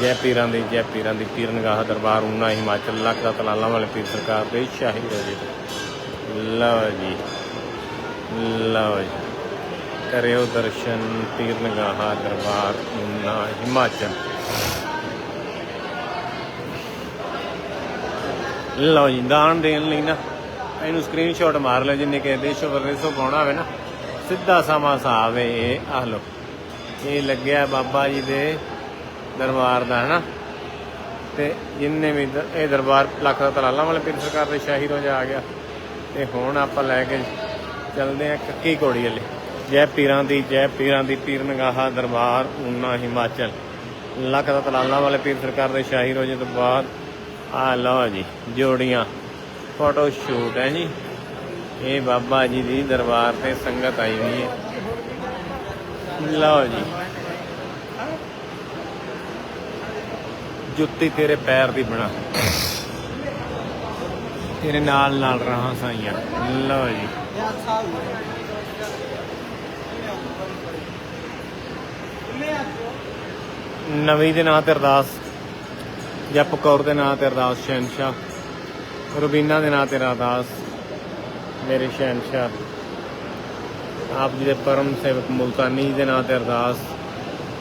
ਜੈ ਪੀਰਾਂ ਦੀ ਜੈ ਪੀਰਾਂ ਦੀ ਪੀਰ ਨਿਗਾਹ ਦਰਬਾਰ ਉਨਾ ਹਿਮਾਚਲ, ਲੱਖ ਦਾ ਤਲਾਲਾ ਵਾਲੇ ਪੀਰ ਸਰਕਾਰ ਦੇ ਸ਼ਾਹੀ ਰੋਜੇ ਲਓ ਜੀ ਲਓ ਜੀ। ਕਰਿਓ ਦਰਸ਼ਨ ਪੀਰ ਨਿਗਾਹ ਦਰਬਾਰ ਉਨਾ ਹਿਮਾਚਲ। ਲਓ ਜੀ, ਦਾਨ ਦੇਣ ਲਈ ਨਾ, ਇਹਨੂੰ ਸਕਰੀਨਸ਼ਾਟ ਮਾਰ ਲਓ, ਜਿੰਨੇ ਕਿ ਦੇਸ਼ੋ ਵਰਨੇਸੋ ਪਾਉਣਾ ਹੋਵੇ ਨਾ। ਸਿੱਧਾ ਸਮਾਂ ਸਾਵੇ ਇਹ, ਆਹ ਲਓ। ਇਹ ਲੱਗਿਆ ਬਾਬਾ ਜੀ ਦੇ ਦਰਬਾਰ ਦਾ ਹੈ ਨਾ ਤੇ ਜਿੰਨੇ ਵੀ ਇਹ ਦਰਬਾਰ ਲੱਖ ਦਾ ਤਲਾਲਾਂ ਵਾਲੇ ਪੀਰ ਸਰਕਾਰ ਦੇ ਸ਼ਾਹੀ ਰੋਜ਼ਾ ਆ ਗਿਆ। ਤੇ ਹੁਣ ਆਪਾਂ ਲੈ ਕੇ ਚੱਲਦੇ ਆ ਕੱਕੀ ਘੋੜੀ ਵਾਲੇ। ਜੈ ਪੀਰਾਂ ਦੀ, ਜੈ ਪੀਰਾਂ ਦੀ ਪੀਰ ਨਗਾਹਾ, ਦਰਬਾਰ ਉਨਾ ਹਿਮਾਚਲ। ਲੱਖ ਦਾ ਤਲਾਲਾਂ ਵਾਲੇ ਪੀਰ ਸਰਕਾਰ ਦੇ ਸ਼ਾਹੀ ਰੋਜ਼ੇ ਤੋਂ ਬਾਅਦ ਆ ਲਓ ਜੀ, ਜੋੜੀਆਂ। ਫੋਟੋ ਸ਼ੂਟ ਹੈ ਜੀ। ਇਹ ਬਾਬਾ ਜੀ ਦੀ ਦਰਬਾਰ ਤੇ ਸੰਗਤ ਆਈ ਹੋਈ ਹੈ। ਲਓ ਜੀ। ਜੁੱਤੀ ਤੇਰੇ ਪੈਰ ਦੀ ਬਣਾ। ਤੇਰੇ ਨਾਲ ਨਾਲ ਰਹਾ ਸਾਈਆਂ। ਲਓ ਜੀ। ਨਵੀਂ ਦੇ ਨਾਂ ਤੇ ਅਰਦਾਸ। ਜਪ ਕੌਰ ਦੇ ਨਾਂ ਤੇ ਅਰਦਾਸ ਸ਼ਹਿਨਸ਼ਾ ਰੁਬੀਨਾ ਦੇ ਨਾਂ ਤੇ ਅਰਦਾਸ। ਮੇਰੇ ਸ਼ਹਿਨਸ਼ਾ ਆਪ ਜੀ ਦੇ ਪਰਮ ਸੇਵਕ ਮੁਲਤਾਨੀ ਦੇ ਨਾਂ ਤੇ ਅਰਦਾਸ।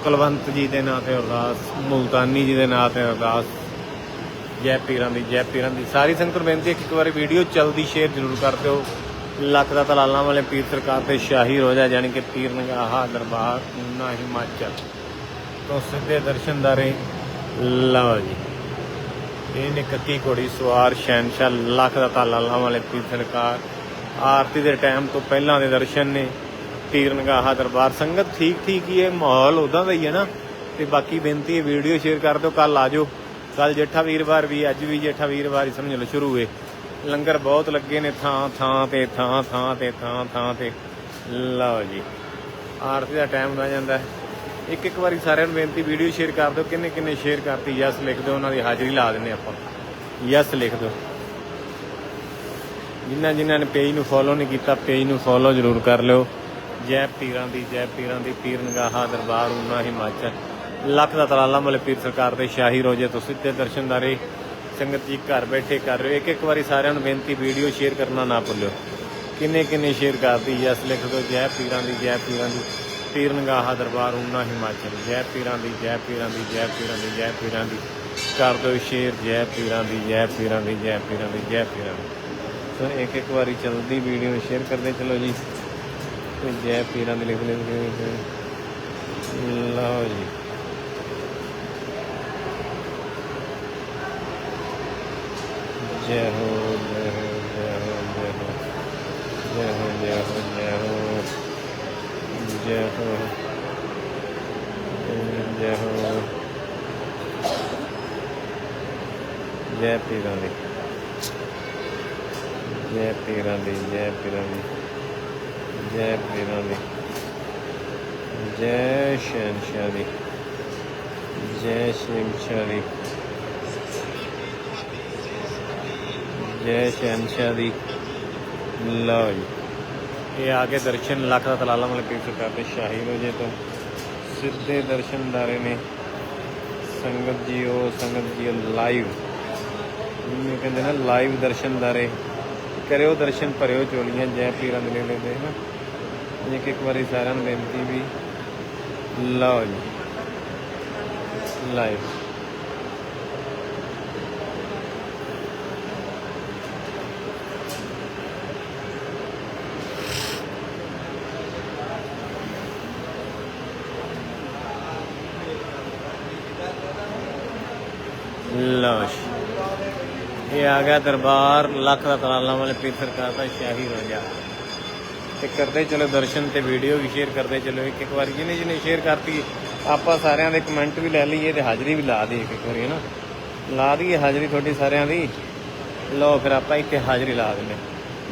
ਕੁਲਵੰਤ ਜੀ ਦੇ ਨਾਂ ਤੇ ਅਰਦਾਸ, ਮੁਲਤਾਨੀ ਜੀ ਦੇ ਨਾਂ ਤੇ ਅਰਦਾਸ, ਜੈ ਪੀਰਾਂ ਦੀ, ਜੈ ਪੀਰਾਂ ਦੀ। ਸਾਰੀ ਸੰਗਤ ਨੂੰ ਬੇਨਤੀ ਹੈ ਕਿ ਇੱਕ ਵਾਰੀ ਵੀਡੀਓ ਜਲਦੀ ਸ਼ੇਅਰ ਜ਼ਰੂਰ ਕਰ ਦਿਓ। ਲੱਖ ਦਾ ਤਲਾਲਾਂ ਵਾਲੇ ਪੀਰ ਸਰਕਾਰ ਤੇ ਸ਼ਾਹੀ ਰੋਜ਼ਾ ਜਾਣੀ ਕਿ ਪੀਰ ਨਗਾਹਾ, ਦਰਬਾਰ ਉਨਾ ਹਿਮਾਚਲ। ਤੋਂ ਸਿੱਧੇ ਦਰਸ਼ਨਦਾਰੇ ਲਓ ਜੀ। ਇਹ ਨੇ ਕੱਕੀ ਘੋੜੀ ਸਵਾਰ ਸ਼ਹਿਨशाह ਲੱਖ ਦਾ ਤਾਲਾ ਵਾਲੇ ਪੀਰ ਸਰਕਾਰ। ਆਰਤੀ ਦੇ ਟਾਈਮ ਤੋਂ ਪਹਿਲਾਂ ਦੇ ਦਰਸ਼ਨ ਨੇ। ਪੀਰ ਨਗਾਹਾ, ਦਰਬਾਰ ਸੰਗਤ, ਠੀਕ ਠੀਕ ਹੀ ਹੈ ਮਾਹੌਲ ਉਦਾਂ ਦਾ ਹੀ ਹੈ ਨਾ। ਤੇ ਬਾਕੀ ਬੇਨਤੀ ਹੈ, ਵੀਡੀਓ ਸ਼ੇਅਰ ਕਰ ਦਿਓ ਕੱਲ ਆ ਜਾਓ। ਕੱਲ ਜੇਠਾ ਵੀਰਵਾਰ ਵੀ, ਅੱਜ ਵੀ ਜੇਠਾ ਵੀਰਵਾਰ ਹੀ ਸਮਝ ਲਓ ਸ਼ੁਰੂ ਹੋਏ। ਲੰਗਰ ਬਹੁਤ ਲੱਗੇ ਨੇ, ਥਾਂ ਥਾਂ ਤੇ, ਥਾਂ ਥਾਂ ਤੇ, ਥਾਂ ਥਾਂ ਤੇ। ਲਓ ਜੀ, ਆਰਤੀ ਦਾ ਟਾਈਮ ਹੋ ਜਾਂਦਾ ਹੈ। ਇੱਕ ਇੱਕ ਵਾਰੀ ਸਾਰਿਆਂ ਨੂੰ ਬੇਨਤੀ, ਵੀਡੀਓ ਸ਼ੇਅਰ ਕਰ ਦਿਓ, ਕਿੰਨੇ ਕਿੰਨੇ ਸ਼ੇਅਰ ਕਰਤੀ, ਯਸ ਲਿਖ ਦਿਓ, ਉਹਨਾਂ ਦੀ ਹਾਜ਼ਰੀ ਲਾ ਦਿੰਨੇ ਆਪਾਂ। ਯਸ ਲਿਖ ਦਿਓ। ਜਿਨ੍ਹਾਂ ਜਿਨ੍ਹਾਂ ਨੇ ਪੇਜ ਨੂੰ ਫੋਲੋ ਨਹੀਂ ਕੀਤਾ ਪੇਜ ਨੂੰ ਫੋਲੋ ਜ਼ਰੂਰ ਕਰ ਲਿਓ। ਜੈ ਪੀਰਾਂ ਦੀ ਜੈ ਪੀਰਾਂ ਦੀ ਪੀਰ ਨਗਾਹਾ ਦਰਬਾਰ ਉਨਾ ਹਿਮਾਚਲ ਲੱਖ ਦਾ ਤਲਾਲਾ ਮਲੇ ਪੀਰ ਸਰਕਾਰ ਦੇ ਸ਼ਾਹੀ ਰੋਜੇ ਤੋਂ ਸਿੱਧੇ ਦਰਸ਼ਨਦਾਰੇ ਸੰਗਤ ਜੀ ਘਰ ਬੈਠੇ ਕਰ ਰਹੇ ਹੋ ਇੱਕ ਇੱਕ ਵਾਰੀ ਸਾਰਿਆਂ ਨੂੰ ਬੇਨਤੀ ਵੀਡੀਓ ਸ਼ੇਅਰ ਕਰਨਾ ਨਾ ਭੁੱਲਿਓ ਕਿੰਨੇ ਕਿੰਨੇ ਸ਼ੇਅਰ ਕਰਦੀ ਯਸ ਲਿਖ ਦਿਓ ਜੈ ਪੀਰਾਂ ਦੀ ਜੈ ਪੀਰਾਂ ਦੀ ਪੀਰ ਨਗਾਹਾ ਦਰਬਾਰ ਉਨਾ ਹਿਮਾਚਲ ਜੈ ਪੀਰਾਂ ਦੀ ਜੈ ਪੀਰਾਂ ਦੀ ਜੈ ਪੀਰਾਂ ਦੀ ਜੈ ਪੀਰਾਂ ਦੀ ਕਰ ਦਿਓ ਸ਼ੇਅਰ ਜੈ ਪੀਰਾਂ ਦੀ ਜੈ ਪੀਰਾਂ ਦੀ ਜੈ ਪੀਰਾਂ ਦੀ ਜੈ ਪੀਰਾਂ ਦੀ ਸੋ ਇੱਕ ਇੱਕ ਵਾਰੀ ਚਲਦੀ ਵੀਡੀਓ ਨੂੰ ਸ਼ੇਅਰ ਕਰਦੇ ਚਲੋ ਜੀ ਤੇ ਜੈ ਪੀਰਾਂ ਦੀ ਲਿਖ ਲਿਖ ਲਓ ਜੀ। ਜੈ ਹੋ ਜੈ ਹੋ ਜੈ ਹੋ ਜੈ ਹੋ ਜੈ ਹੋ ਜੈ ਹੋ ਜੈ ਹੋ ਜੈ ਹੋ ਜੈ ਹੋ, ਜੈ ਪੀਰਾਂ ਦੀ, ਜੈ ਪੀਰਾਂ ਦੀ, ਜੈ ਪੀਰਾਂ ਦੀ। ਜੈ ਪੀਰਾਂ ਦੀ ਜੈ ਸ਼ਹਿਨशाह ਦੀ ਜੈ ਸ਼ਹਿਨशाह ਦੀ ਜੈ ਸ਼ਹਿਨशाह ਦੀ ਲਓ ਜੀ। ਇਹ ਆ ਕੇ ਦਰਸ਼ਨ ਲੱਖ ਦਾ ਤਲਾਲਾ ਮਲ ਕੇ ਚੁੱਕਾ ਤੇ ਸ਼ਾਹੀ ਰੋਜੇ ਤੋਂ। ਸਿੱਧੇ ਦਰਸ਼ਨਦਾਰੇ ਨੇ। ਸੰਗਤ ਜੀ, ਉਹ ਸੰਗਤ ਜੀ ਲਾਈਵ ਇਹਨੂੰ ਕਹਿੰਦੇ ਨੇ ਲਾਈਵ ਦਰਸ਼ਨਦਾਰੇ ਕਰਿਓ ਦਰਸ਼ਨ, ਭਰਿਓ ਚੋਲੀਆਂ ਜੈ ਪੀਰਾਂ ਦੇ ਲੈ ਦੇ ਨਾ ਇੱਕ ਇੱਕ ਵਾਰੀ ਸਾਰਿਆਂ ਨੂੰ ਬੇਨਤੀ ਵੀ ਲਓ ਜੀ ਲਾਈਵ ਲਓ ਜੀ ਇਹ ਆ ਗਿਆ ਦਰਬਾਰ ਲੱਖ ਦਾ ਤਲਾਲਾ ਵਾਲੇ ਪੀਰ ਸਰਕਾਰ ਦਾ ਸ਼ਾਹੀ ਰੋਜਾ ਤੇ ਕਰਦੇ ਚਲੋ ਦਰਸ਼ਨ ਤੇ ਵੀਡੀਓ ਵੀ ਸ਼ੇਅਰ ਕਰਦੇ ਚਲੋ, ਇੱਕ ਇੱਕ ਵਾਰੀ ਜਿਹਨੇ ਜਿਹਨੇ ਸ਼ੇਅਰ ਕਰਤੀ, ਆਪਾਂ ਸਾਰਿਆਂ ਦੇ ਕਮੈਂਟ ਵੀ ਲੈ ਲਈਏ ਤੇ ਹਾਜ਼ਰੀ ਵੀ ਲਾ ਦਈਏ ਇੱਕ ਇੱਕ ਵਾਰੀ ਨਾ ਲਾ ਦਈਏ ਹਾਜ਼ਰੀ ਤੁਹਾਡੀ ਸਾਰਿਆਂ ਦੀ। ਲਓ ਫਿਰ ਆਪਾਂ ਇੱਥੇ ਹਾਜ਼ਰੀ ਲਾ ਦਿੰਦੇ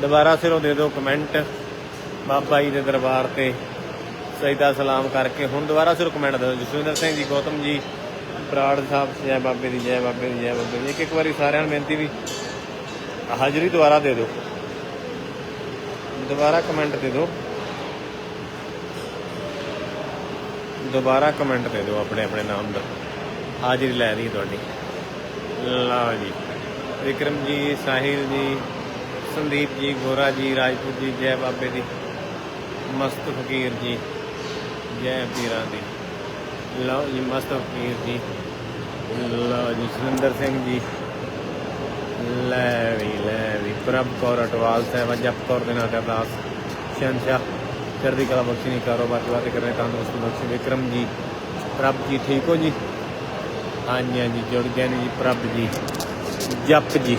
ਦੁਬਾਰਾ ਸਿਰੋਂ ਦੇ ਦਿਓ ਕਮੈਂਟ ਬਾਬਾ ਜੀ ਦੇ ਦਰਬਾਰ ਤੇ। ਸਜਦਾ ਸਲਾਮ ਕਰਕੇ ਹੁਣ ਦੁਬਾਰਾ ਸਿਰੋਂ ਕਮੈਂਟ ਦਿਓ। ਜਸਵਿੰਦਰ ਸਿੰਘ ਜੀ, ਗੌਤਮ ਜੀ ਬਰਾੜ ਸਾਹਿਬ, ਜੈ ਬਾਬੇ ਦੀ, ਜੈ ਬਾਬੇ ਦੀ, ਜੈ ਬਾਬੇ ਦੀ। ਇੱਕ ਇੱਕ ਵਾਰੀ ਸਾਰਿਆਂ ਨੂੰ ਬੇਨਤੀ ਵੀ ਹਾਜ਼ਰੀ ਦੁਬਾਰਾ ਦੇ ਦਿਓ। ਦੁਬਾਰਾ ਕਮੈਂਟ ਦੇ ਦਿਓ। ਦੁਬਾਰਾ ਕਮੈਂਟ ਦੇ ਦਿਓ ਆਪਣੇ ਆਪਣੇ ਨਾਮ ਦਾ। ਹਾਜ਼ਰੀ ਲੈ ਰਹੀ ਤੁਹਾਡੀ। ਲਓ ਜੀ। ਵਿਕਰਮ ਜੀ ਸਾਹਿਲ ਜੀ, ਸੰਦੀਪ ਜੀ, ਗੋਰਾ ਜੀ, ਰਾਜਪੂਤ ਜੀ, ਜੈ ਬਾਬੇ ਦੀ। ਮਸਤ ਫਕੀਰ ਜੀ, ਜੈ ਪੀਰਾਂ ਦੀ। ਲਓ ਜੀ, ਮਸਤ ਫਕੀਰ ਜੀ। ਲਓ ਜੀ, ਸੁਰਿੰਦਰ ਸਿੰਘ ਜੀ। ਲੈ ਵੀ ਲੈ ਵੀ ਪ੍ਰਭ ਕੌਰ ਅਟਵਾਲ ਸਾਹਿਬ ਜਪ ਕੌਰ ਦੇ ਨਾਲ ਅਰਦਾਸ ਸ਼ਹਿਨशाह ਚੜ੍ਹਦੀ ਕਲਾ ਬਖਸ਼ੀ ਨਹੀਂ ਕਾਰੋਬਾਰ ਦੀ ਬਾਤ ਕਰ ਰਹੇ ਤੰਦਰੁਸਤ ਬਖਸ਼ੀ ਵਿਕਰਮ ਜੀ ਪ੍ਰਭ ਜੀ ਠੀਕ ਹੋ ਜੀ ਹਾਂਜੀ ਹਾਂਜੀ ਜੁੜ ਗਏ ਨੇ ਜੀ ਪ੍ਰਭ ਜੀ ਜਪ ਜੀ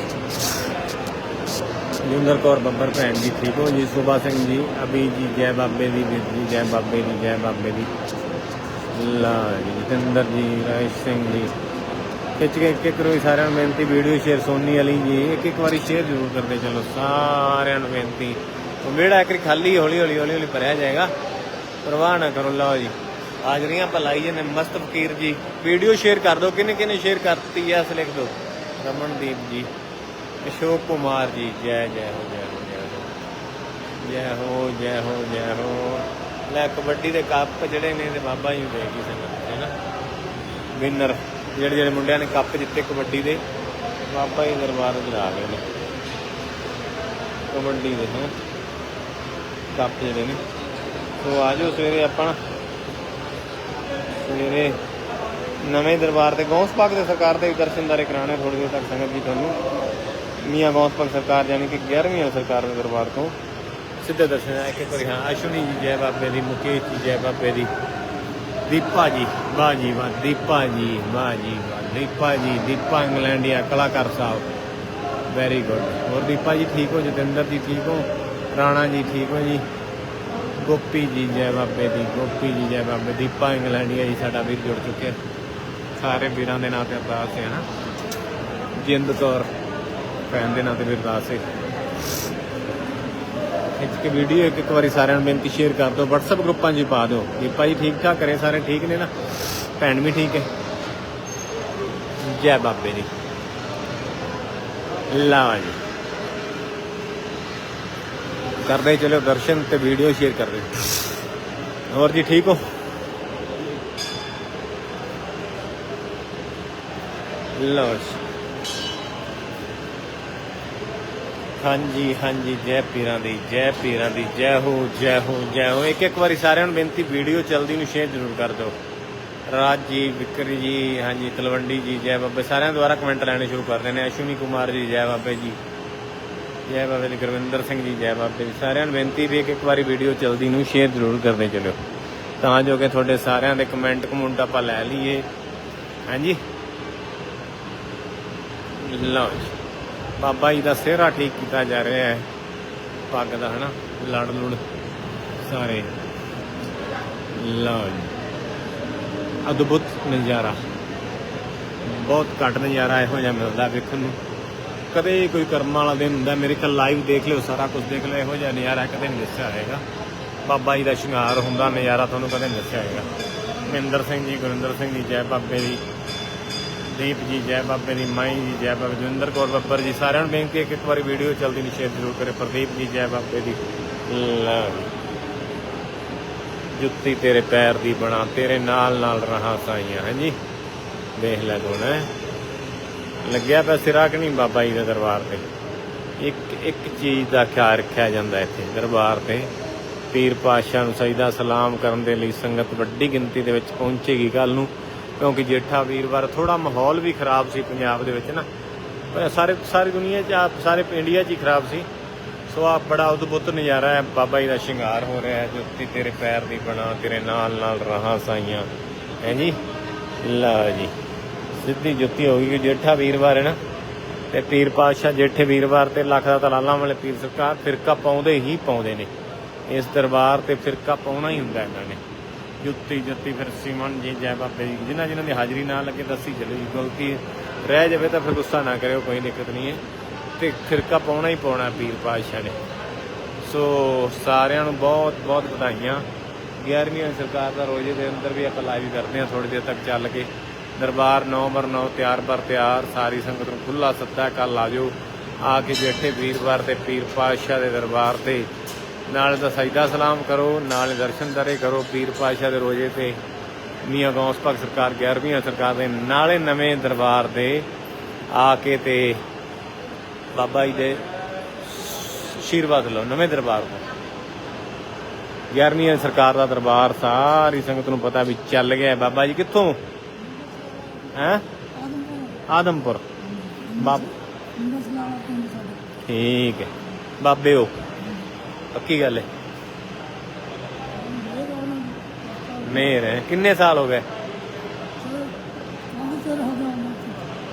ਜਿੰਦਰ ਕੌਰ ਬੱਬਰ ਭੈਣ ਜੀ ਠੀਕ ਹੋ ਜੀ ਸੁਭਾ ਸਿੰਘ ਜੀ ਅਭੀ ਜੀ ਜੈ ਬਾਬੇ ਦੀ ਵੀਰ ਜੀ ਜੈ ਬਾਬੇ ਦੀ ਜੈ ਬਾਬੇ ਦੀ ਲਾ ਜੀ ਜਤਿੰਦਰ ਜੀ ਰਾਜ ਸਿੰਘ ਜੀ ਖਿੱਚ ਕੇ ਇੱਕ ਇੱਕ ਕਰੋ ਸਾਰਿਆਂ ਨੂੰ ਬੇਨਤੀ, ਵੀਡੀਓ ਸ਼ੇਅਰ ਸੋਨੀ ਵਾਲੀ ਜੀ ਇੱਕ ਇੱਕ ਵਾਰੀ ਸ਼ੇਅਰ ਜ਼ਰੂਰ ਕਰਦੇ ਚਲੋ, ਸਾਰਿਆਂ ਨੂੰ ਬੇਨਤੀ। ਉਹ ਇੱਕ ਖਾਲੀ ਹੌਲੀ ਹੌਲੀ ਹੌਲੀ ਹੌਲੀ ਭਰਿਆ ਜਾਏਗਾ। ਪਰਵਾਹ ਨਾ ਕਰੋ, ਲਓ ਜੀ। ਹਾਜ਼ਰੀਆਂ ਭਲਾਈ ਜੀ ਨੇ ਮਸਤ ਫਕੀਰ ਜੀ। ਵੀਡੀਓ ਸ਼ੇਅਰ ਕਰ ਦਿਓ ਕਿਨੇ ਕਿਨੇ ਸ਼ੇਅਰ ਕਰਤੀ ਐ ਲਿਖ ਦਿਓ। ਰਮਨਦੀਪ ਜੀ, ਅਸ਼ੋਕ ਕੁਮਾਰ ਜੀ, ਜੈ ਜੈ ਹੋ ਜੈ ਹੋ ਜੈ ਹੋ। ਜੈ ਹੋ ਜੈ ਹੋ ਜੈ ਹੋ। ਲੈ, ਕਬੱਡੀ ਦੇ ਕੱਪ ਜਿਹੜੇ ਨੇ ਤੇ ਬਾਬਾ ਜੀ ਦੇ ਗਈ ਸੰਗਤ ਹੈ ਨਾ? ਵਿਨਰ ਜਿਹੜੇ ਜਿਹੜੇ ਮੁੰਡਿਆਂ ਨੇ ਕੱਪ ਜਿੱਤੇ ਕਬੱਡੀ ਦੇ, ਬਾਬਾ ਜੀ ਦਰਬਾਰ ਚ ਆ ਗਏ ਨੇ। ਕਬੱਡੀ ਦੇ, ਹਾਂ। ਕੱਪ ਜਿਹੜੇ ਨੇ। ਸੋ ਆਜੋ ਸਵੇਰੇ ਆਪਾਂ ਸਵੇਰੇ ਨਵੇਂ ਦਰਬਾਰ ਤੇ ਗੌਂਸ ਪਾਕ ਦੇ ਸਰਕਾਰ ਦੇ ਦਰਸ਼ਨਦਾਰੇ ਕਰਾਣੇ ਥੋੜੀ ਦੇਰ ਤੱਕ ਸੰਗਤ ਜੀ ਤੁਹਾਨੂੰ। ਮੀਆਂ ਗੌਂਸ ਪਾਕ ਸਰਕਾਰ ਯਾਨੀ ਕਿ 11ਵੀਂ ਸਰਕਾਰ ਦੇ ਦਰਬਾਰ ਤੋਂ ਸਿੱਧੇ ਦਰਸ਼ਨ ਆ, ਇੱਕ ਇੱਕ ਹਾਂ, ਅਸ਼ਵਨੀ ਜੀ ਜੈ ਬਾਬੇ ਦੀ, ਮੁਕੇਸ਼ ਜੀ ਜੈ ਬਾਬੇ ਦੀ। ਦੀਪਾ ਜੀ ਵਾਹ ਜੀ ਵਾਹ ਦੀਪਾ ਜੀ ਵਾਹ ਜੀ ਵਾਹ ਦੀਪਾ ਜੀ ਦੀਪਾ ਇੰਗਲੈਂਡੀਆ ਕਲਾਕਾਰ ਸਾਹਿਬ। ਵੈਰੀ ਗੁੱਡ ਹੋਰ ਦੀਪਾ ਜੀ ਠੀਕ ਹੋ? ਜਤਿੰਦਰ ਜੀ ਠੀਕ ਹੋ? ਰਾਣਾ ਜੀ ਠੀਕ ਹੋ ਜੀ? ਗੋਪੀ ਜੀ, ਜੈ ਬਾਬੇ ਦੀ, ਗੋਪੀ ਜੀ, ਜੈ ਬਾਬੇ, ਦੀਪਾ ਇੰਗਲੈਂਡੀਆ ਜੀ ਸਾਡਾ ਵੀਰ ਜੁੜ ਚੁੱਕਿਆ। ਸਾਰੇ ਵੀਰਾਂ ਦੇ ਨਾਂ ਤੇ ਅਰਦਾਸ ਹੈ ਨਾ। ਜਿੰਦ ਕੌਰ, ਭੈਣ ਦੇ ਨਾਂ ਤੇ ਵੀ ਅਰਦਾਸ ਹੈ। ਖਿੱਚ ਕੇ ਵੀਡੀਓ ਇੱਕ ਇੱਕ ਵਾਰੀ ਸਾਰਿਆਂ ਨੂੰ ਬੇਨਤੀ ਸ਼ੇਅਰ ਕਰ ਦਿਓ। WhatsApp ਗਰੁੱਪਾਂ 'ਚ ਵੀ ਪਾ ਦਿਓ ਦੀਪਾ ਜੀ ਠੀਕ ਠਾਕ ਕਰੇ, ਸਾਰੇ ਠੀਕ ਨੇ ਨਾ? ਭੈਣ ਵੀ ਠੀਕ ਹੈ। ਜੈ ਬਾਬੇ ਦੀ। ਲਓ ਜੀ। ਕਰਦੇ ਚਲੋ ਦਰਸ਼ਨ ਤੇ ਵੀਡੀਓ ਸ਼ੇਅਰ ਕਰਦੇ। ਹੋਰ ਜੀ ਠੀਕ ਹੋ? ਲਓ ਜੀ। ਹਾਂਜੀ ਹਾਂਜੀ, ਜੈ ਪੀਰਾਂ ਦੀ, ਜੈ ਪੀਰਾਂ ਦੀ, ਜੈ ਹੋ ਜੈ ਹੋ ਜੈ ਹੋ। ਇੱਕ ਇੱਕ ਵਾਰੀ ਸਾਰਿਆਂ ਨੂੰ ਬੇਨਤੀ, ਵੀਡੀਓ ਚਲਦੀ ਨੂੰ ਸ਼ੇਅਰ ਜ਼ਰੂਰ ਕਰ ਦਿਓ। ਰਾਜ ਜੀ, ਵਿਕਰ ਜੀ, ਹਾਂਜੀ, ਤਲਵੰਡੀ ਜੀ, ਜੈ ਬਾਬੇ, ਸਾਰਿਆਂ ਦੁਆਰਾ ਕਮੈਂਟ ਲੈਣੇ ਸ਼ੁਰੂ ਕਰ ਰਹੇ ਨੇ ਅਸ਼ਵਨੀ ਕੁਮਾਰ ਜੀ, ਜੈ ਬਾਬੇ ਜੀ, ਜੈ ਬਾਬੇ ਜੀ ਗੁਰਵਿੰਦਰ ਸਿੰਘ ਜੀ, ਜੈ ਬਾਬੇ ਜੀ। ਸਾਰਿਆਂ ਨੂੰ ਬੇਨਤੀ ਵੀ ਇੱਕ ਇੱਕ ਵਾਰੀ ਵੀਡੀਓ ਚਲਦੀ ਨੂੰ ਸ਼ੇਅਰ ਜ਼ਰੂਰ ਕਰਦੇ ਚਲਿਓ। ਤਾਂ ਜੋ ਕਿ ਤੁਹਾਡੇ ਸਾਰਿਆਂ ਦੇ ਕਮੈਂਟ ਕਮੁੰਟ ਆਪਾਂ ਲੈ ਲਈਏ। ਹਾਂਜੀ। ਲਓ ਜੀ। ਬਾਬਾ ਜੀ ਦਾ ਸਿਹਰਾ ਠੀਕ ਕੀਤਾ ਜਾ ਰਿਹਾ ਹੈ। ਪੱਗ ਦਾ, ਹਨਾ? ਲੜ ਲੁੜ ਸਾਰੇ। ਲਓ ਅਦਭੁਤ ਨਜ਼ਾਰਾ। ਬਹੁਤ ਘੱਟ ਨਜ਼ਾਰਾ ਇਹੋ ਜਿਹਾ ਮਿਲਦਾ ਵੇਖਣ ਨੂੰ। ਕਦੇ ਕੋਈ ਕਰਮ ਵਾਲਾ ਦਿਨ ਹੁੰਦਾ, ਮੇਰੇ ਕੋਲ ਲਾਈਵ ਦੇਖ ਲਿਓ, ਸਾਰਾ ਕੁਝ ਦੇਖ ਲਿਓ, ਇਹੋ ਜਿਹਾ ਨਜ਼ਾਰਾ ਕਦੇ ਨਹੀਂ ਦੱਸਿਆ ਹੋਏਗਾ ਬਾਬਾ ਜੀ ਦਾ ਸ਼ਿੰਗਾਰ ਹੁੰਦਾ, ਨਜ਼ਾਰਾ ਤੁਹਾਨੂੰ ਕਦੇ ਨਹੀਂ ਦੱਸਿਆ ਹੋਏਗਾ ਮਹਿੰਦਰ ਸਿੰਘ ਜੀ, ਗੁਰਿੰਦਰ ਸਿੰਘ ਜੀ, ਜੈ ਬਾਬੇ ਦੀ ਦੀਪ ਜੀ, ਜੈ ਬਾਬੇ ਦੀ ਮਾਈ ਜੀ, ਜੈ ਬਾਬੇ ਜਵਿੰਦਰ ਕੌਰ ਬੱਬਰ ਜੀ, ਸਾਰਿਆਂ ਨੂੰ ਬੇਨਤੀ ਹੈ ਕਿ ਇੱਕ ਵਾਰੀ ਵੀਡੀਓ ਜਲਦੀ ਨੂੰ ਸ਼ੇਅਰ ਜ਼ਰੂਰ ਕਰੇ। ਪ੍ਰਦੀਪ ਜੀ, ਜੈ ਬਾਬੇ ਦੀ ਜੁੱਤੀ ਤੇਰੇ ਪੈਰ ਦੀ ਬਣਾ, ਤੇਰੇ ਨਾਲ ਨਾਲ ਰਹਾ ਸਾਈਆਂ, ਹਾਂਜੀ? ਦੇਖ ਲੈ ਤੂੰ ਲੱਗਿਆ ਪਿਆ ਸਿਰਾ ਕਿ ਨਹੀਂ ਬਾਬਾ ਜੀ ਦੇ ਦਰਬਾਰ ਤੇ? ਇੱਕ ਇੱਕ ਚੀਜ਼ ਦਾ ਖਿਆਲ ਰੱਖਿਆ ਜਾਂਦਾ ਇੱਥੇ, ਦਰਬਾਰ ਤੇ। ਪੀਰ ਪਾਤਸ਼ਾਹ ਨੂੰ ਸਜਦਾ ਸਲਾਮ ਕਰਨ ਦੇ ਲਈ ਸੰਗਤ ਵੱਡੀ ਗਿਣਤੀ ਦੇ ਵਿੱਚ ਪਹੁੰਚੇਗੀ। ਕੱਲ ਨੂੰ ਕਿਉਂਕਿ ਜੇਠਾ ਵੀਰਵਾਰ ਥੋੜਾ ਮਾਹੌਲ ਵੀ ਖਰਾਬ ਸੀ ਪੰਜਾਬ ਦੇ ਵਿੱਚ ਨਾ। ਪਰ ਸਾਰੇ, ਸਾਰੀ ਦੁਨੀਆ 'ਚ ਸਾਰੇ ਇੰਡੀਆ 'ਚ ਹੀ ਖਰਾਬ ਸੀ। ਸੋ ਆ ਬੜਾ ਅਦਭੁਤ ਨਜ਼ਾਰਾ ਹੈ, ਬਾਬਾ ਜੀ ਦਾ ਸ਼ਿੰਗਾਰ ਹੋ ਰਿਹਾ ਹੈ, ਜੁੱਤੀ ਤੇਰੇ ਪੈਰ ਦੀ ਬਣਾ, ਤੇਰੇ ਨਾਲ ਨਾਲ ਰਹਾ ਸਾਈਆਂ। ਹੈ ਜੀ? ਲਓ ਜੀ। ਸਿੱਧੀ ਜੁੱਤੀ ਹੋ ਗਈ ਕਿ ਜੇਠਾ ਵੀਰਵਾਰ ਹੈ ਨਾ। ਤੇ ਪੀਰ ਪਾਤਸ਼ਾਹ ਜੇਠੇ ਵੀਰਵਾਰ ਤੇ ਲੱਖ ਦਾ ਤਲਾਲਾਂ ਵਾਲੇ ਪੀਰ ਸਰਕਾਰ ਫਿਰਕਾ ਪਾਉਂਦੇ ਹੀ ਪਾਉਂਦੇ ਨੇ। ਇਸ ਦਰਬਾਰ ਤੇ ਫਿਰਕਾ ਪਾਉਣਾ ਹੀ ਹੁੰਦਾ ਇਹਨਾਂ ਨੇ। ਜੁੱਤੀ ਜੁੱਤੀ ਫਿਰ ਸਿਮਨ ਜੀ, ਜੈ ਬਾਬੇ ਜੀ। ਜਿਨ੍ਹਾਂ ਜਿਨ੍ਹਾਂ ਦੀ ਹਾਜ਼ਰੀ ਨਾ ਲੱਗੇ ਦੱਸੀ ਚਲੋ ਜੀ। ਗਲਤੀ ਰਹਿ ਜਾਵੇ ਤਾਂ ਫਿਰ ਗੁੱਸਾ ਨਾ ਕਰਿਓ, ਕੋਈ ਦਿੱਕਤ ਨਹੀਂ ਹੈ। ਤੇ ਫਿਰਕਾ ਪਾਉਣਾ ਹੀ ਪਾਉਣਾ ਪੀਰ ਪਾਤਸ਼ਾਹ ਨੇ। ਸੋ ਸਾਰਿਆਂ ਨੂੰ ਬਹੁਤ ਬਹੁਤ ਵਧਾਈਆਂ। 11ਵੀਂ ਸਰਕਾਰ ਦਾ ਰੋਜ਼ੇ ਦੇ ਅੰਦਰ ਵੀ ਆਪਾਂ ਲਾਈਵ ਕਰਦੇ ਹਾਂ ਥੋੜੀ ਦੇਰ ਤੱਕ ਚੱਲ ਕੇ। ਦਰਬਾਰ 9 ਬਰ 9 ਤਿਆਰ। ਬਰ ਤਿਆਰ ਸਾਰੀ ਸੰਗਤ ਨੂੰ ਖੁੱਲਾ ਸੱਦਾ ਕੱਲ ਆ ਜਾਓ। ਆ ਕੇ ਬੈਠੇ ਵੀਰਵਾਰ ਤੇ ਪੀਰ ਪਾਤਸ਼ਾਹ ਦੇ ਦਰਬਾਰ ਤੇ। ਨਾਲ ਦਾ ਸਜਦਾ ਸਲਾਮ ਕਰੋ ਨਾਲ ਦਰਸ਼ਨ ਦਰੇ ਕਰੋ ਪੀਰ ਪਾਤਸ਼ਾਹ ਦੇ ਰੋਜ਼ੇ ਤੇ। ਮੀਆਂ ਗੌਸ ਭਗਤ ਸਰਕਾਰ 11ਵੀਂ ਸਰਕਾਰ ਦੇ ਨਾਲੇ ਨਵੇਂ ਦਰਬਾਰ ਦੇ ਆ ਕੇ ਤੇ ਬਾਬਾ ਜੀ ਦੇ ਆਸ਼ੀਰਵਾਦ ਲਓ ਨਵੇਂ ਦਰਬਾਰ ਤੋਂ। 11ਵੀਂ ਸਰਕਾਰ ਦਾ ਦਰਬਾਰ ਸਾਰੀ ਸੰਗਤ ਨੂੰ ਪਤਾ ਵੀ ਚੱਲ ਗਿਆ ਹੈ। ਬਾਬਾ ਜੀ ਕਿੱਥੋਂ? ਹੈ? ਆਦਮਪੁਰ। ਬਾਬ ਠੀਕ ਹੈ। ਬਾਬੇ ਉਹ ਪੱਕੀ ਗੱਲ ਹੈ। ਮੇਰ ਹੈ। ਕਿੰਨੇ ਸਾਲ ਹੋ ਗਏ?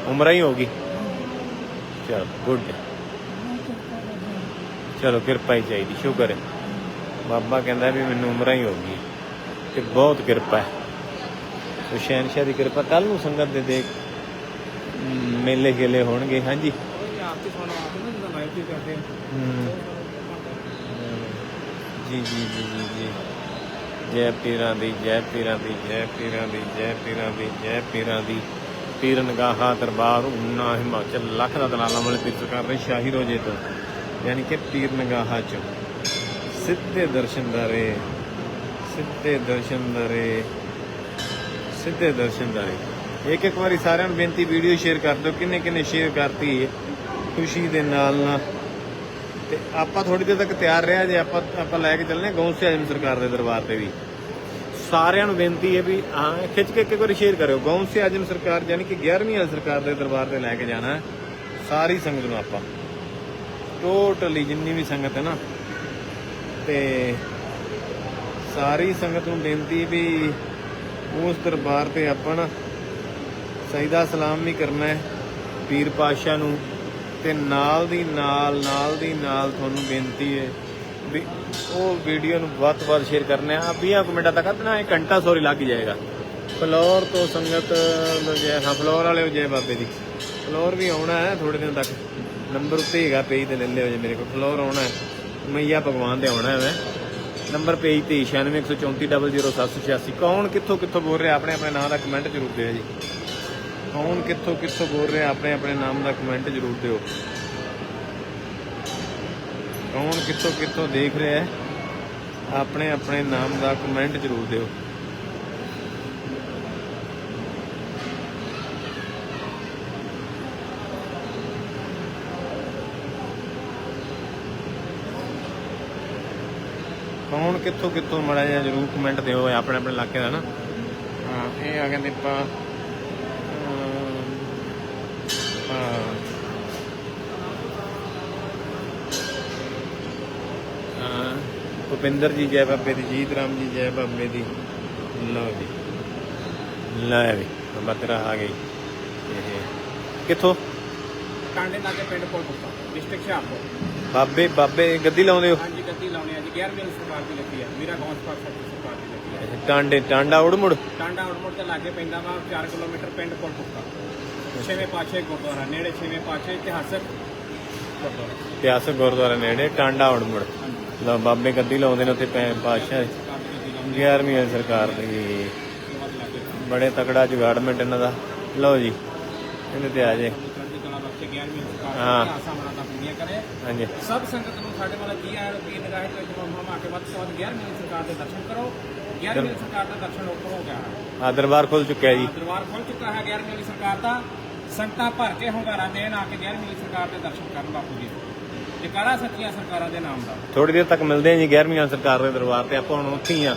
ਉਮਰ ਹੀ ਹੋਗੀ ਚਲ ਗੁੱਡ ਚਲੋ ਕਿਰਪਾ ਹੀ ਚਾਹੀਦੀ ਸ਼ੁਕਰ ਹੈ। ਬਾਬਾ ਕਹਿੰਦਾ ਵੀ ਮੈਨੂੰ ਉਮਰਾਂ ਹੀ ਹੋ ਗਈ ਤੇ ਬਹੁਤ ਕਿਰਪਾ ਹੈ। ਤੇ ਸ਼ਹਿਨशाह ਦੀ ਕਿਰਪਾ ਕੱਲ ਨੂੰ ਸੰਗਤ ਦੇ ਦੇਖ ਮੇਲੇ ਗੇਲੇ ਹੋਣਗੇ। ਹਾਂਜੀ। ਹਮ। ਜੀ ਜੀ ਜੀ ਜੀ ਜੀ। ਜੈ ਪੀਰਾਂ ਦੀ, ਜੈ ਪੀਰਾਂ ਦੀ, ਜੈ ਪੀਰਾਂ ਦੀ, ਜੈ ਪੀਰਾਂ ਦੀ, ਜੈ ਪੀਰਾਂ ਦੀ। ਪੀਰ ਨਗਾਹਾ ਦਰਬਾਰ ਉਨਾ ਹਿਮਾਚਲ, ਲੱਖ ਦਾ ਦਲਾਲਾਂ ਵਾਲੇ ਪੀਰ ਸਰਕਾਰ ਦੇ ਸ਼ਾਹੀ ਰੋਜੇ ਤੋਂ। ਯਾਨੀ ਕਿ ਪੀਰ ਨਗਾਹਾ ਚ। ਸਿੱਧੇ ਦਰਸ਼ਨ ਦਰਸ਼ਨਦਾਰੇ ਸਿੱਧੇ ਦਰਸ਼ਨ ਦਰਸ਼ਨਦਾਰੇ ਸਿੱਧੇ ਦਰਸ਼ਨ ਦਰਸ਼ਨਦਾਰੇ ਇੱਕ ਇੱਕ ਵਾਰੀ ਸਾਰਿਆਂ ਨੂੰ ਬੇਨਤੀ, ਵੀਡੀਓ ਸ਼ੇਅਰ ਕਰ ਦਿਓ। ਕਿੰਨੇ ਕਿੰਨੇ ਸ਼ੇਅਰ ਕਰਤੀ ਖੁਸ਼ੀ ਦੇ ਨਾਲ ਨਾਲ ਤੇ ਆਪਾਂ ਥੋੜੀ ਦੇਰ ਤੱਕ ਤਿਆਰ ਰਿਹਾ ਜੇ ਆਪਾਂ ਆਪਾਂ ਲੈ ਕੇ ਚੱਲਨੇ ਗੌਂਸੇ ਆਜਮ ਸਰਕਾਰ ਦੇ ਦਰਬਾਰ ਤੇ ਵੀ। ਸਾਰਿਆਂ ਨੂੰ ਬੇਨਤੀ ਹੈ ਵੀ, ਹਾਂ, ਖਿੱਚ ਕੇ ਇੱਕ ਇੱਕ ਵਾਰੀ ਸ਼ੇਅਰ ਕਰਿਓ। ਗੌਂਸੇ ਆਜਮ ਸਰਕਾਰ ਯਾਨੀ ਕਿ 11ਵੀਂ ਆਜਮ ਸਰਕਾਰ ਦੇ ਦਰਬਾਰ ਤੇ ਲੈ ਕੇ ਜਾਣਾ ਹੈ। ਸਾਰੀ ਸੰਗਤ ਨੂੰ ਆਪਾਂ। ਟੋਟਲੀ ਜਿੰਨੀ ਵੀ ਸੰਗਤ ਹੈ ਨਾ। ਤੇ ਸਾਰੀ ਸੰਗਤ ਨੂੰ ਬੇਨਤੀ ਵੀ ਉਸ ਦਰਬਾਰ ਤੇ ਆਪਾਂ ਨਾ ਸਜਦਾ ਸਲਾਮ ਵੀ ਕਰਨਾ ਹੈ। ਪੀਰ ਪਾਸ਼ਾ ਨੂੰ ਤੇ ਨਾਲ ਦੀ ਨਾਲ ਨਾਲ ਦੀ ਨਾਲ ਤੁਹਾਨੂੰ ਬੇਨਤੀ ਹੈ ਵੀ ਉਹ ਵੀਡੀਓ ਨੂੰ ਵੱਧ ਤੋਂ ਵੱਧ ਸ਼ੇਅਰ ਕਰਨਾ ਹੈ। ਆ 20 ਕੁ ਮਿੰਟਾਂ ਤੱਕ ਨਾ ਇਹ ਘੰਟਾ ਸੋਰੀ ਲੱਗ ਜਾਏਗਾ। ਫਲੋਰ ਤੋਂ ਸੰਗਤ ਨੂੰ ਜੈ, ਹਾਂ, ਫਲੋਰ ਵਾਲੇ ਨੂੰ ਜੈ ਬਾਬੇ ਦੀ। ਫਲੋਰ ਵੀ ਆਉਣਾ ਹੈ ਥੋੜੇ ਦਿਨ ਤੱਕ। ਨੰਬਰ ਉੱਤੇ ਹੈਗਾ ਪੇਜ ਤੇ ਲੈ ਲਿਓ ਜੇ ਮੇਰੇ ਕੋਲ। ਫਲੋਰ ਆਉਣਾ ਹੈ। ਮਈਆ ਭਗਵਾਨ ਦੇ ਆਉਣਾ ਹੈ ਮੈਂ। ਨੰਬਰ ਪੇਜ ਤੇ 9614000786 ਕੌਣ ਕਿੱਥੋਂ ਕਿੱਥੋਂ ਬੋਲ ਰਿਹਾ? ਆਪਣੇ ਆਪਣੇ ਨਾਂ ਦਾ ਕਮੈਂਟ ਜ਼ਰੂਰ ਦਿਓ ਜੀ। ਕੌਣ ਕਿੱਥੋਂ ਕਿੱਥੋਂ ਬੋਲ ਰਿਹਾ, ਆਪਣੇ ਆਪਣੇ ਨਾਮ ਦਾ ਕਮੈਂਟ ਜ਼ਰੂਰ ਦਿਓ। ਕੌਣ ਕਿੱਥੋਂ ਕਿੱਥੋਂ ਦੇਖ ਰਿਹਾ ਹੈ, ਆਪਣੇ ਆਪਣੇ ਨਾਮ ਦਾ ਕਮੈਂਟ ਜ਼ਰੂਰ ਦਿਓ। ਕੌਣ ਕਿੱਥੋਂ ਕਿੱਥੋਂ ਮੜਾ ਜਿਹਾ ਜ਼ਰੂਰ ਕਮੈਂਟ ਦਿਓ ਆਪਣੇ ਆਪਣੇ ਇਲਾਕੇ ਦਾ ਨਾ। ਹਾਂ, ਇਹ ਆ ਕਹਿੰਦੇ ਆਪਾਂ ਹਾਂ। ਭੁਪਿੰਦਰ ਜੀ ਜੈ ਬਾਬੇ ਦੀ ਜੀਤ ਰਾਮ ਜੀ ਜੈ ਬਾਬੇ ਦੀ। ਲਓ ਜੀ। ਲੈ ਵੀ ਬਾਬਾ ਤੇਰਾ ਆ ਗਈ ਇਹ ਕਿੱਥੋਂ? ਕਾਂਡੇ ਨਾਕੇ ਪਿੰਡ ਕੋਲ ਪੁੱਤਾ ਡਿਸਟ੍ਰਿਕਟ ਸ਼ਾਹਪੁਰ ਬਾਬੇ ਬਾਬੇ ਗੱਦੀ ਲਾਉਂਦੇ ਹੋ? ਹਾਂਜੀ ਗੱਦੀ ਲਾਉਣੀ ਆ ਜੀ। 11ਵੀਂ ਸਰਕਾਰ ਦੀ ਲੱਗੀ ਆ। ਮੇਰਾ ਗੌਂਸ ਪਾਕ ਸਰਕਾਰ ਦੀ ਲੱਗੀ ਆ। ਟਾਂਡੇ ਟਾਂਡਾ ਉੜਮੁੜ ਟਾਂਡਾ ਉੜਮੁੜ ਤੇ ਲਾਗੇ ਪੈਂਦਾ ਵਾ 4 ਕਿਲੋਮੀਟਰ ਪਿੰਡ ਕੋਲ ਪੁੱਤਾ ਛੇਵੇਂ ਪਾਛੇ ਗੁਰਦੁਆਰਾ ਨੇੜੇ ਛੇਵੇਂ ਪਾਛੇ ਇਤਿਹਾਸਕ ਗੁਰਦੁਆਰਾ। ਇਤਿਹਾਸਕ ਗੁਰਦੁਆਰਾ ਨੇੜੇ ਟਾਂਡਾ ਹਾਂਜੀ। ਲਓ ਬਾਬੇ ਗੱਦੀ ਲਾਉਂਦੇ ਨੇ ਉੱਥੇ ਪਾਤਸ਼ਾਹ। ਸਰਕਾਰ ਦੀ ਗੱਦੀ ਲਾਉਣੀ 11ਵੀਂ ਵਾਲੀ ਸਰਕਾਰ ਦੀ। ਬੜੇ ਤਕੜਾ ਜੁਗਾੜਮੈਂਟ ਇਹਨਾਂ ਦਾ। ਲਓ ਜੀ ਇਹਦੇ ਤੇ ਆ ਜੇ। ਚੜ੍ਹਦੀ ਕਲਾ ਬਖਸ਼ੇ 11ਵੀਂ ਸਰਕਾਰ ਹਾਂ। ਹਾਂਜੀ। ਸਭ ਸੰਗਤ ਨੂੰ ਸਾਡੇ ਵੱਲ ਜੀ ਆਇਆਂ ਨੂੰ ਨਿਗਾਹ ਤੇ ਜਮਾ ਕੇ ਵੱਧ ਤੋਂ ਵੱਧ 11ਵੀਂ ਸਰਕਾਰ ਦੇ ਦਰਸ਼ਨ ਕਰੋ। 11ਵੀਂ ਸਰਕਾਰ ਦਾ ਦਰਸ਼ਨ ਉੱਪਰ ਹੋ ਗਿਆ। ਹੈ ਆ ਦਰਬਾਰ ਖੁੱਲ ਚੁੱਕਿਆ ਜੀ। ਦਰਬਾਰ ਖੁੱਲ ਚੁੱਕਾ ਹੈ 11ਵੀਂ ਵਾਲੀ ਸਰਕਾਰ ਦਾ। ਸੰਗਤਾਂ ਭਰ ਕੇ ਹੁੰਗਾਰਾ ਦੇਣ ਆ ਕੇ 11ਵੀਂ ਸਰਕਾਰ ਦੇ ਦਰਸ਼ਨ ਕਰਨ ਬਾਪੂ ਜੀ। ਜਕਾਰਾ ਸੱਚੀਆਂ ਸਰਕਾਰਾਂ ਦੇ ਨਾਮ ਦਾ? ਥੋੜੀ ਦੇਰ ਤੱਕ ਮਿਲਦੇ ਹਾਂ ਜੀ 11ਵੀਂ ਸਰਕਾਰ ਦੇ ਦਰਬਾਰ ਤੇ ਆਪਾਂ ਹੁਣ ਉੱਥੇ ਹੀ ਆ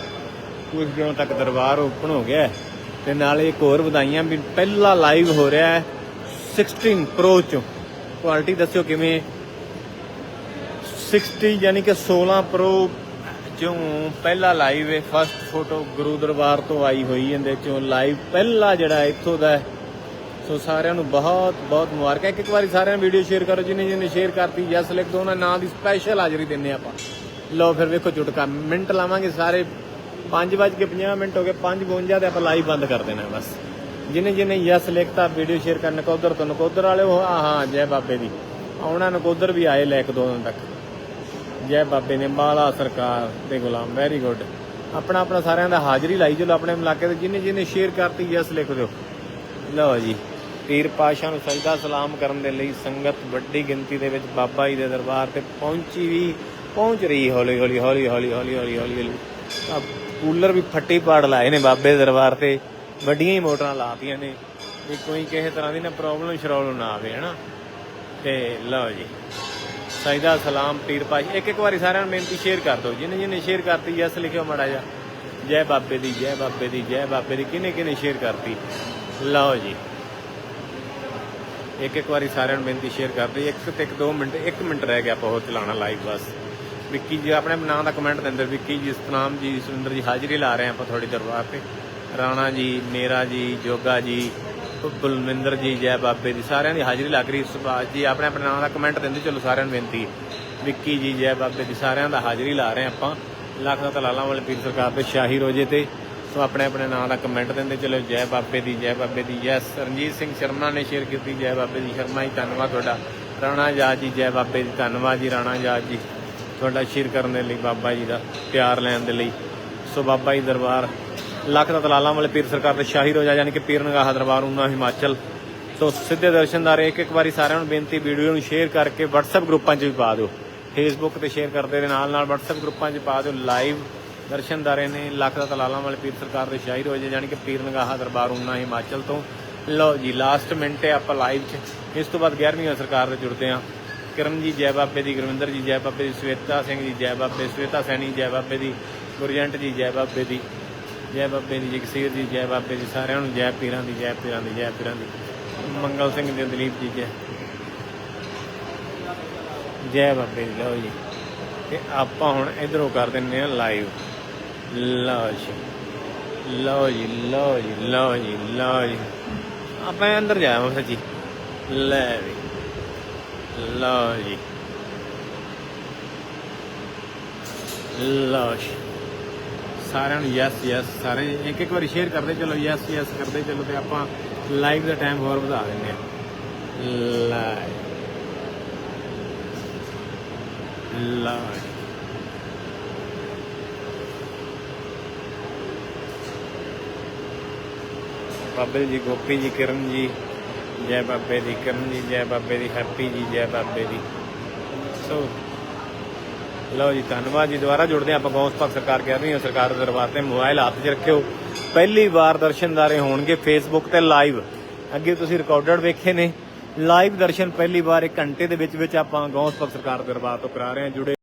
ਕੁਝ ਦਿਨਾਂ ਤੱਕ ਦਰਬਾਰ ਓਪਨ ਹੋ ਗਿਆ ਤੇ ਨਾਲੇ ਇੱਕ ਹੋਰ ਵਧਾਈਆਂ ਵੀ ਪਹਿਲਾ ਲਾਈਵ ਹੋ ਰਿਹਾ ਹੈ 16 ਪ੍ਰੋ ਚੋਂ। ਕੁਆਲਿਟੀ ਦੱਸਿਓ ਕਿਵੇਂ? 60 ਯਾਨੀ ਕਿ 16 ਪ੍ਰੋ ਚੋਂ ਪਹਿਲਾ ਲਾਈਵ ਹੈ। ਫਸਟ ਫੋਟੋ ਗੁਰੂ ਦਰਬਾਰ ਤੋਂ ਆਈ ਹੋਈ ਇਹਦੇ ਚੋਂ ਲਾਈਵ ਪਹਿਲਾ ਜਿਹੜਾ ਇੱਥੋਂ ਦਾ ਸੋ ਸਾਰਿਆਂ ਨੂੰ ਬਹੁਤ ਬਹੁਤ ਮੁਬਾਰਕਾਂ। ਇੱਕ ਇੱਕ ਵਾਰੀ ਸਾਰਿਆਂ ਨੂੰ ਵੀਡੀਓ ਸ਼ੇਅਰ ਕਰੋ ਜਿਹਨੇ ਜਿਹਨੇ ਸ਼ੇਅਰ ਕਰਤੀ ਯੈਸ ਲਿਖ ਦੋ ਉਹਨਾਂ ਨਾਂ ਦੀ ਸਪੈਸ਼ਲ ਹਾਜ਼ਰੀ ਦਿੰਨੇ ਆਪਾਂ। ਲਓ ਫਿਰ ਵੇਖੋ ਚੁਟਕਾ ਮਿੰਟ ਲਾਵਾਂਗੇ ਸਾਰੇ। 5:50 ਮਿੰਟ ਹੋ ਗਏ 5:52 ਤੇ ਆਪਾਂ ਲਾਈਵ ਬੰਦ ਕਰ ਦੇਣਾ, ਬਸ। ਜਿਹਨੇ ਜਿਹਨੇ ਯੈਸ ਲਿਖਤਾ ਵੀਡੀਓ ਸ਼ੇਅਰ ਕਰਨ ਨਕੋਦਰ ਤੋਂ ਨਕੋਦਰ ਵਾਲੇ ਉਹ ਹਾਂ, ਜੈ ਬਾਬੇ ਦੀ। ਆਉਣਾ ਨਕੋਦਰ ਵੀ ਆਏ ਲੈ ਇੱਕ ਦੋ ਦਿਨ ਤੱਕ। ਜੈ ਬਾਬੇ ਨੇ, ਮਾਲਾ ਸਰਕਾਰ ਦੇ ਗੁਲਾਮ ਵੈਰੀ ਗੁੱਡ ਆਪਣਾ ਆਪਣਾ ਸਾਰਿਆਂ ਦਾ ਹਾਜ਼ਰੀ ਲਾਈ, ਚਲੋ ਆਪਣੇ ਇਲਾਕੇ ਦੇ ਜਿਹਨੇ ਜਿਹਨੇ ਸ਼ੇਅਰ ਕਰਤੀ ਯੈਸ ਲਿਖ ਦਿਓ। ਲਓ ਜੀ। ਪੀਰ ਪਾਸ਼ਾ ਨੂੰ ਸਜਦਾ ਸਲਾਮ ਕਰਨ ਦੇ ਲਈ ਸੰਗਤ ਵੱਡੀ ਗਿਣਤੀ ਦੇ ਵਿੱਚ ਬਾਬਾ ਜੀ ਦੇ ਦਰਬਾਰ ਤੇ ਪਹੁੰਚੀ ਵੀ, ਪਹੁੰਚ ਰਹੀ ਹੌਲੀ ਹੌਲੀ ਹੌਲੀ ਹੌਲੀ ਹੌਲੀ ਹੌਲੀ ਹੌਲੀ ਹੌਲੀ। ਆ ਕੂਲਰ ਵੀ ਫੱਟੀ ਪਾੜ ਲਾਏ ਨੇ ਬਾਬੇ ਦੇ ਦਰਬਾਰ ਤੇ, ਵੱਡੀਆਂ ਹੀ ਮੋਟਰਾਂ ਲਾਤੀਆਂ ਨੇ। ਵੀ ਕੋਈ ਕਿਸੇ ਤਰ੍ਹਾਂ ਦੀ ਨਾ ਪ੍ਰੋਬਲਮ ਸ਼ਰੋਲ ਨਾ ਆਵੇ, ਹਨਾ? ਤੇ ਲਓ ਜੀ, ਸਜਦਾ ਸਲਾਮ ਪੀਰ ਪਾਸ਼ਾ ਇੱਕ ਇੱਕ ਵਾਰੀ ਸਾਰਿਆਂ ਨੂੰ ਬੇਨਤੀ ਸ਼ੇਅਰ ਕਰ ਦਿਓ। ਜਿਹਨੇ ਜਿਹਨੇ ਸ਼ੇਅਰ ਕਰਤੀ ਜਸ ਲਿਖਿਓ ਮੜਾ ਜਾ ਜੈ ਬਾਬੇ ਦੀ, ਜੈ ਬਾਬੇ ਦੀ, ਜੈ ਬਾਬੇ ਦੀ ਕਿਨੇ ਕਿਨੇ ਸ਼ੇਅਰ ਕਰਤੀ? ਲਓ ਜੀ। ਇੱਕ ਇੱਕ ਵਾਰੀ ਸਾਰਿਆਂ ਨੂੰ ਬੇਨਤੀ ਸ਼ੇਅਰ ਕਰ ਦਿਓ ਇੱਕ ਤੇ ਇੱਕ ਦੋ ਮਿੰਟ, ਇੱਕ ਮਿੰਟ ਰਹਿ ਗਿਆ ਆਪਾਂ ਹੋਰ ਚਲਾਉਣਾ ਲਾਈਵ ਬਸ। ਵਿੱਕੀ ਜੀ, ਆਪਣੇ ਨਾਂ ਦਾ ਕਮੈਂਟ ਦਿੰਦੇ ਵਿੱਕੀ ਜੀ ਸਤਨਾਮ ਜੀ, ਸੁਰਿੰਦਰ ਜੀ ਹਾਜ਼ਰੀ ਲਾ ਰਹੇ ਆਪਾਂ ਥੋੜੀ ਦਰਬਾਰ ਤੇ। ਰਾਣਾ ਜੀ ਮੇਰਾ ਜੀ, ਜੋਗਾ ਜੀ, ਬਲਵਿੰਦਰ ਜੀ, ਜੈ ਬਾਬੇ ਦੀ ਸਾਰਿਆਂ ਦੀ ਹਾਜ਼ਰੀ ਲੱਗ ਰਹੀ ਸੁਭਾਸ਼ ਜੀ। ਆਪਣੇ ਆਪਣੇ ਨਾਂ ਦਾ ਕਮੈਂਟ ਦਿੰਦੇ ਚਲੋ ਸਾਰਿਆਂ ਨੂੰ ਬੇਨਤੀ। ਵਿੱਕੀ ਜੀ, ਜੈ ਬਾਬੇ ਦੀ ਸਾਰਿਆਂ ਦਾ ਹਾਜ਼ਰੀ ਲਾ ਰਹੇ ਆਪਾਂ। ਲੱਖ ਦਾ ਤਲਾਲਾਂ ਵਾਲੇ ਪੀਰ ਸਰਕਾਰ ਦੇ ਸ਼ਾਹੀ ਰੋਜੇ ਤੇ ਸੋ ਆਪਣੇ ਆਪਣੇ ਨਾਂ ਦਾ ਕਮੈਂਟ ਦਿੰਦੇ ਚਲੋ, ਜੈ ਬਾਬੇ ਦੀ, ਜੈ ਬਾਬੇ ਦੀ ਯੈਸ ਰਣਜੀਤ ਸਿੰਘ ਸ਼ਰਮਾ ਨੇ ਸ਼ੇਅਰ ਕੀਤੀ, ਜੈ ਬਾਬੇ ਦੀ ਸ਼ਰਮਾ ਜੀ, ਧੰਨਵਾਦ ਤੁਹਾਡਾ। ਰਾਣਾ ਜਾਜ ਜੀ, ਜੈ ਬਾਬੇ ਦੀ, ਧੰਨਵਾਦ ਜੀ, ਰਾਣਾ ਜਾਜ ਜੀ, ਤੁਹਾਡਾ ਸ਼ੇਅਰ ਕਰਨ ਦੇ ਲਈ, ਬਾਬਾ ਜੀ ਦਾ ਪਿਆਰ ਲੈਣ ਦੇ ਲਈ। ਸੋ ਬਾਬਾ ਜੀ ਦਰਬਾਰ, ਲੱਖ ਦਾ ਤਲਾਲਾਂ ਵਾਲੇ ਪੀਰ ਸਰਕਾਰ ਦੇ ਸ਼ਾਹੀ ਰੋਜਾ, ਯਾਨੀ ਕਿ ਪੀਰ ਨਗਾਹ ਦਰਬਾਰ ਉਹਨਾਂ ਹਿਮਾਚਲ। ਸੋ ਸਿੱਧੇ ਦਰਸ਼ਨਦਾਰ ਇੱਕ ਇੱਕ ਵਾਰੀ ਸਾਰਿਆਂ ਨੂੰ ਬੇਨਤੀ, ਵੀਡੀਓ ਨੂੰ ਸ਼ੇਅਰ ਕਰਕੇ WhatsApp ਗਰੁੱਪਾਂ 'ਚ ਵੀ ਪਾ ਦਿਓ। Facebook ਤੇ ਸ਼ੇਅਰ ਕਰਦੇ ਦੇ ਨਾਲ ਨਾਲ WhatsApp ਗਰੁੱਪਾਂ 'ਚ ਪਾ ਦਿਓ ਲਾਈਵ ਦਰਸ਼ਨਦਾਰੇ ਨੇ ਲੱਖ ਦਾ ਤਲਾਲਾਂ ਵਾਲੇ ਪੀਰ ਸਰਕਾਰ ਦੇ ਸ਼ਾਹੀ ਹੋਏ ਯਾਨੀ ਕਿ ਪੀਰ ਨਗਾਹ ਦਰਬਾਰ ਉਨਾ ਹਿਮਾਚਲ ਤੋਂ। ਲਓ ਜੀ ਲਾਸਟ ਮਿੰਟ ਹੈ ਆਪਾਂ ਲਾਈਵ 'ਚ। ਇਸ ਤੋਂ ਬਾਅਦ 11ਵੀਂ ਸਰਕਾਰ ਦੇ ਜੁੜਦੇ ਹਾਂ। ਕਿਰਨ ਜੀ ਜੈ ਬਾਬੇ ਦੀ, ਗੁਰਵਿੰਦਰ ਜੀ ਜੈ ਬਾਬੇ ਦੀ, ਸਵੇਤਾ ਸਿੰਘ ਜੀ ਜੈ ਬਾਬੇ, ਸਵੇਤਾ ਸੈਣੀ ਜੈ ਬਾਬੇ ਦੀ, ਗੁਰਜੰਟ ਜੀ ਜੈ ਬਾਬੇ ਦੀ, ਜੈ ਬਾਬੇ ਦੀ, ਜਗਸੀਰ ਜੀ ਜੈ ਬਾਬੇ ਜੀ ਸਾਰਿਆਂ ਨੂੰ ਜੈ ਪੀਰਾਂ ਦੀ, ਜੈ ਪੀਰਾਂ ਦੀ, ਜੈ ਪੀਰਾਂ ਦੀ। ਮੰਗਲ ਸਿੰਘ ਜੀ, ਦਲੀਪ ਜੀ ਜੈ। ਜੈ ਬਾਬੇ ਦੀ, ਲਓ ਜੀ। ਤੇ ਆਪਾਂ ਹੁਣ ਇਧਰੋਂ ਕਰ ਦਿੰਨੇ ਆ ਲਾਈਵ ਲਓ ਜੀ। ਲਓ ਜੀ ਲਓ ਜੀ ਲਓ ਜੀ ਲਓ ਜੀ। ਆਪਾਂ ਅੰਦਰ ਜਾਵਾਂ ਸੱਚੀ ਲੈ ਵੀ। ਲਓ ਜੀ। ਲਓ ਜੀ। ਸਾਰਿਆਂ ਨੂੰ ਯੈਸ ਯੈਸ ਸਾਰੇ ਇੱਕ ਇੱਕ ਵਾਰੀ ਸ਼ੇਅਰ ਕਰਦੇ ਚਲੋ ਯੈਸ ਯੈਸ ਕਰਦੇ ਚਲੋ ਤੇ ਆਪਾਂ ਲਾਈਵ ਦਾ ਟਾਈਮ ਹੋਰ ਵਧਾ ਦਿੰਦੇ ਆ ਲਾਈਵ ਲਾਈਵ ਬਾਬੇ ਜੀ, ਗੋਪੀ ਜੀ, ਕਿਰਨ ਜੀ, ਜੈ ਬਾਬੇ ਦੀ, ਕਿਰਨ ਜੀ, ਜੈ ਬਾਬੇ ਦੀ, ਹੈਪੀ ਜੀ, ਜੈ ਬਾਬੇ ਦੀ। ਸੋ, ਲਓ ਜੀ, ਧੰਨਵਾਦ ਜੀ, ਦੁਬਾਰਾ ਜੁੜਦੇ ਆਪਾਂ, ਗੌਂਸ ਪਾਕ ਸਰਕਾਰ ਕਹਿ ਰਹੀ ਹਾਂ, ਸਰਕਾਰ ਦੇ ਦਰਬਾਰ ਤੇ ਮੋਬਾਈਲ ਹੱਥ 'ਚ ਰੱਖਿਓ। ਪਹਿਲੀ ਵਾਰ ਦਰਸ਼ਨਦਾਰੇ ਹੋਣਗੇ ਫੇਸਬੁੱਕ ਤੇ ਲਾਈਵ ਅੱਗੇ ਤੁਸੀਂ ਰਿਕਾਰਡਡ ਵੇਖੇ ਨੇ। ਲਾਈਵ ਦਰਸ਼ਨ ਪਹਿਲੀ ਵਾਰ ਇੱਕ ਘੰਟੇ ਦੇ ਵਿੱਚ ਵਿੱਚ ਆਪਾਂ ਗੌਂਸ ਪਾਕ ਸਰਕਾਰ ਦਰਬਾਰ ਤੋਂ ਕਰਾ ਰਹੇ ਹਾਂ, ਜੁੜੇ